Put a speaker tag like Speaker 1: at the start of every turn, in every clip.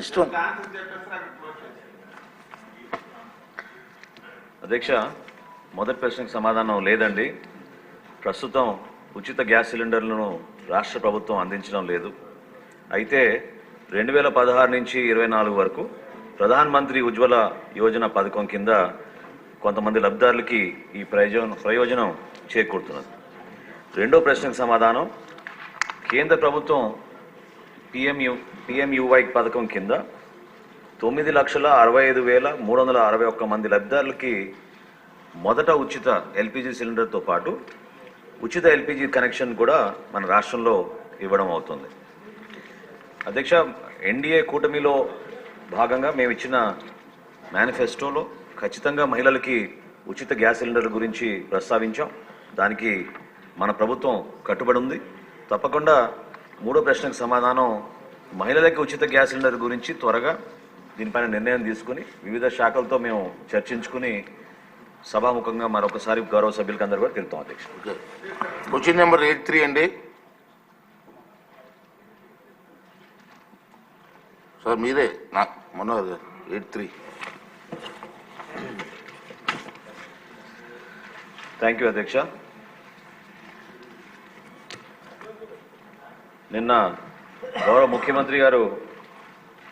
Speaker 1: ఇష్టం.
Speaker 2: అధ్యక్ష మొదటి ప్రశ్నకు సమాధానం లేదండి. ప్రస్తుతం ఉచిత గ్యాస్ సిలిండర్లను రాష్ట్ర ప్రభుత్వం అందించడం లేదు. అయితే రెండు వేల పదహారు నుంచి ఇరవై నాలుగు వరకు ప్రధాన్ మంత్రి ఉజ్వల యోజన పథకం కింద కొంతమంది లబ్ధిదారులకి ఈ ప్రయోజనం ప్రయోజనం చేకూరుతున్నది. రెండో ప్రశ్నకు సమాధానం కేంద్ర ప్రభుత్వం పిఎంయు పిఎంయువై పథకం కింద తొమ్మిది లక్షల అరవై ఐదు వేల మూడు వందల అరవై ఒక్క మంది లబ్ధిదారులకి మొదట ఉచిత ఎల్పిజి సిలిండర్తో పాటు ఉచిత ఎల్పిజి కనెక్షన్ కూడా మన రాష్ట్రంలో ఇవ్వడం అవుతుంది. అధ్యక్ష ఎన్డీఏ కూటమిలో భాగంగా మేము ఇచ్చిన మేనిఫెస్టోలో ఖచ్చితంగా మహిళలకి ఉచిత గ్యాస్ సిలిండర్ గురించి ప్రస్తావించాం. దానికి మన ప్రభుత్వం కట్టుబడి ఉంది. తప్పకుండా మూడో ప్రశ్నకు సమాధానం మహిళలకి ఉచిత గ్యాస్ సిలిండర్ గురించి త్వరగా దీనిపైన నిర్ణయం తీసుకుని వివిధ శాఖలతో మేము చర్చించుకుని సభాముఖంగా మరొకసారి గౌరవ సభ్యులకి అందరూ కూడా తెలుపుతాం అధ్యక్ష.
Speaker 1: క్వశ్చన్ నెంబర్ ఎయిట్ త్రీ అండి. సార్ మీరే నా మనోహర్ గారు ఎయిట్ త్రీ.
Speaker 2: థ్యాంక్ యూ అధ్యక్ష. నిన్న గౌరవ ముఖ్యమంత్రి గారు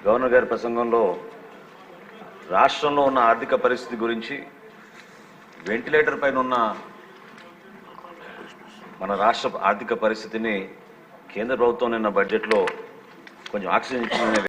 Speaker 2: గవర్నర్ గారి ప్రసంగంలో రాష్ట్రంలో ఉన్న ఆర్థిక పరిస్థితి గురించి వెంటిలేటర్ పైన ఉన్న మన రాష్ట్ర ఆర్థిక పరిస్థితిని కేంద్ర ప్రభుత్వం నిన్న బడ్జెట్లో కొంచెం ఆక్సిజన్ ఇచ్చిందనే